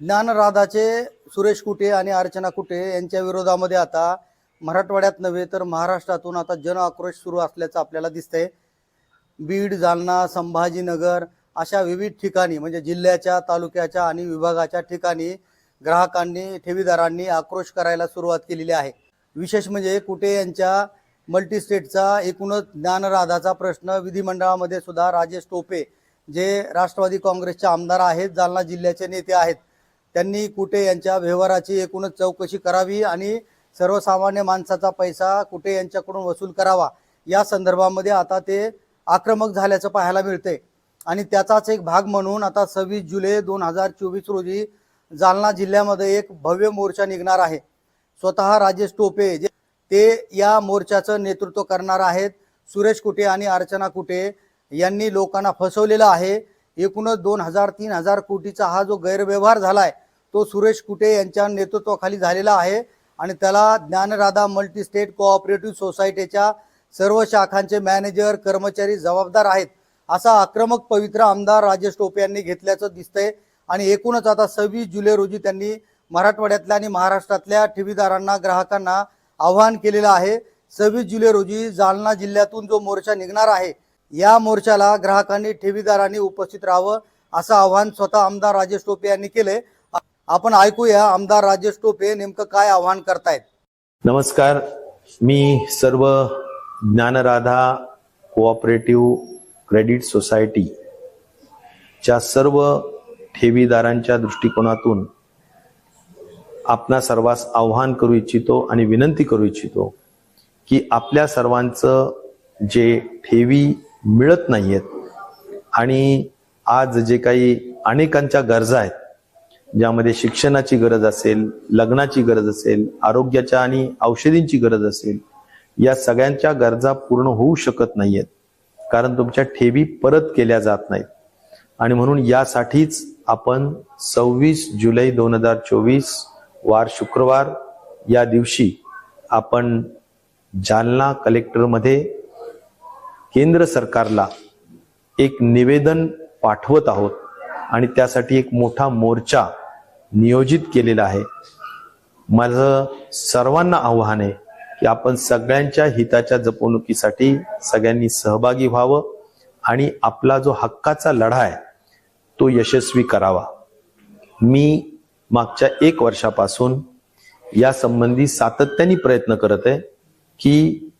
ज्ञानराधाचे सुरेश कुटे आणि अर्चना कुटे यांच्या विरोधामध्ये आता मराठवाड्यात नव्हे तर महाराष्ट्रातून आता जन आक्रोश सुरू असल्याचं आपल्याला दिसतंय. बीड जालना संभाजीनगर अशा विविध ठिकाणी म्हणजे जिल्ह्याच्या तालुक्याच्या आणि विभागाच्या ठिकाणी ग्राहकांनी ठेवीदारांनी आक्रोश करायला सुरुवात केलेली आहे. विशेष म्हणजे कुटे यांच्या मल्टीस्टेटचा एकूणच ज्ञानराधाचा प्रश्न विधिमंडळामध्ये सुद्धा राजेश टोपे जे राष्ट्रवादी काँग्रेसचे आमदार आहेत जालना जिल्ह्याचे नेते आहेत त्यांनी कुठे यांच्या व्यवहाराची एकूणच चौकशी करावी आणि सर्वसामान्य माणसाचा पैसा कुठे यांच्याकडून वसूल करावा या संदर्भामध्ये आता ते आक्रमक झाल्याचं पाहायला मिळते आणि त्याचाच एक भाग म्हणून आता सव्वीस जुलै दोन हजार चोवीस रोजी जालना जिल्ह्यामध्ये एक भव्य मोर्चा निघणार आहे. स्वतः राजेश टोपे जे ते या मोर्चाचं नेतृत्व करणार आहेत. सुरेश कुटे आणि अर्चना कुटे यांनी लोकांना फसवलेलं आहे. एकूणच दोन हजार तीन हजार कोटीचा हा जो गैरव्यवहार झालाय तो सुरेश कुटे यांच्या नेतृत्वाखाली झालेला आहे. आणि त्याला ज्ञानराधा मल्टीस्टेट कोऑपरेटिव्ह सोसायटीच्या सर्व शाखांचे मॅनेजर कर्मचारी जबाबदार आहेत असा आक्रमक पवित्र आमदार राजेश टोपे यांनी घेतल्याचं दिसतंय. आणि एकूणच आता सव्वीस जुलै रोजी त्यांनी मराठवाड्यातल्या आणि महाराष्ट्रातल्या ठेवीदारांना ग्राहकांना आवाहन केलेलं आहे. सव्वीस जुलै रोजी जालना जिल्ह्यातून जो मोर्चा निघणार आहे या मोर्चाला ग्राहकांनी ठेवीदारांनी उपस्थित राहावं असं आवाहन स्वतः आमदार राजेश टोपे यांनी केले आपण ऐकूया आमदार राजेश टोपे नेमकं काय आव्हान करतायत. नमस्कार. मी सर्व ज्ञानराधा कोऑपरेटिव्ह क्रेडिट सोसायटी च्या सर्व ठेवीदारांच्या दृष्टिकोनातून आपणा सर्वांस आव्हान करू इच्छितो आणि विनंती करू इच्छितो की आपल्या सर्वांचं जे ठेवी मिळत नाही आहेत आणि आज जे काही अनेकांच्या गरजा आहेत ज्यामध्ये शिक्षणाची गरज असेल लग्नाची गरज असेल आरोग्याच्या आणि औषधींची गरज असेल या सगळ्यांच्या गरजा पूर्ण होऊ शकत नाहीयेत. कारण तुमच्या ठेवी परत केल्या जात नाहीत. आणि म्हणून यासाठीच आपण सव्वीस जुलै दोन हजार चोवीस वार शुक्रवार या दिवशी आपण जालना कलेक्टरमध्ये केंद्र सरकारला एक निवेदन पाठवत आहोत आणि त्यासाठी एक मोठा मोर्चा नियोजित केलेला आहे. माझं सर्वांना आव्हान आहे की आपण सगळ्यांच्या हिताच्या जपवणुकीसाठी सगळ्यांनी सहभागी व्हावं आणि आपला जो हक्काचा लढा आहे तो यशस्वी करावा. मी मागच्या एक वर्षापासून या संबंधी सातत्याने प्रयत्न करत आहे की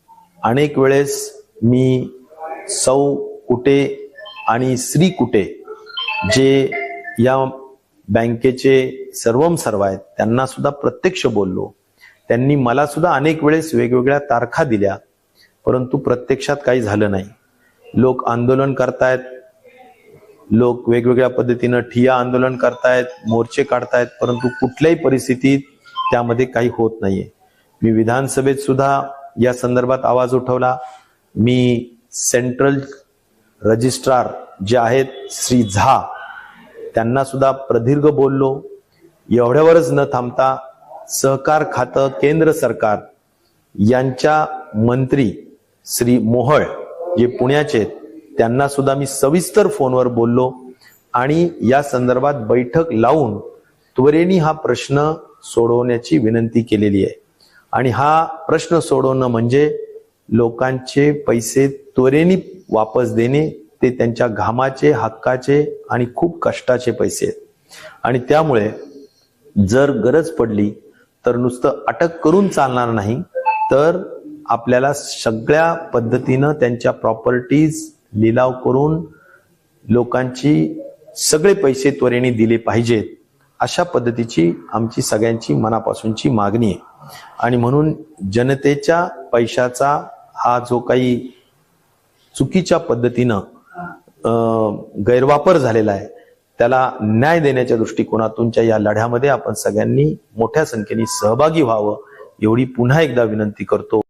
अनेक वेळेस मी सौ कुटे आणि श्री कुटे जे या बँकेचे सर्वम सर्व आहेत त्यांना सुद्धा प्रत्यक्ष बोललो. त्यांनी मला सुद्धा अनेक वेळेस वेगवेगळ्या तारखा दिल्या परंतु प्रत्यक्षात काही झालं नाही. लोक आंदोलन करतायत. लोक वेगवेगळ्या पद्धतीनं ठिया आंदोलन करतायत मोर्चे काढतायत परंतु कुठल्याही परिस्थितीत त्यामध्ये काही होत नाहीये. मी विधानसभेत सुद्धा या संदर्भात आवाज उठवला. मी सेंट्रल रजिस्ट्रार जे आहेत श्री झा त्यांना सुद्धा प्रदीर्घ बोललो. एवढ्यावरच न थांबता सहकार खातं केंद्र सरकार यांच्या मंत्री श्री मोहळ जे पुण्याचे आहेत त्यांना सुद्धा मी सविस्तर फोनवर बोललो आणि या संदर्भात बैठक लावून त्वरेने हा प्रश्न सोडवण्याची विनंती केलेली आहे. आणि हा प्रश्न सोडवणं म्हणजे लोकांचे पैसे त्वरेने वापस देणे ते त्यांच्या घामाचे हक्काचे आणि खूप कष्टाचे पैसे आहेत. आणि त्यामुळे जर गरज पडली तर नुसतं अटक करून चालणार नाही तर आपल्याला सगळ्या पद्धतीनं त्यांच्या प्रॉपर्टीज लिलाव करून लोकांची सगळे पैसे त्वरेने दिले पाहिजेत अशा पद्धतीची आमची सगळ्यांची मनापासूनची मागणी आहे. आणि म्हणून जनतेच्या पैशाचा हा जो काही चुकीच्या पद्धतीनं अं, गैरवापर झालेला आहे त्याला न्याय देण्याच्या दृष्टिकोनातूनच्या या लढ्यामध्ये आपण सगळ्यांनी मोठ्या संख्येने सहभागी व्हावं एवढी पुन्हा एकदा विनंती करतो.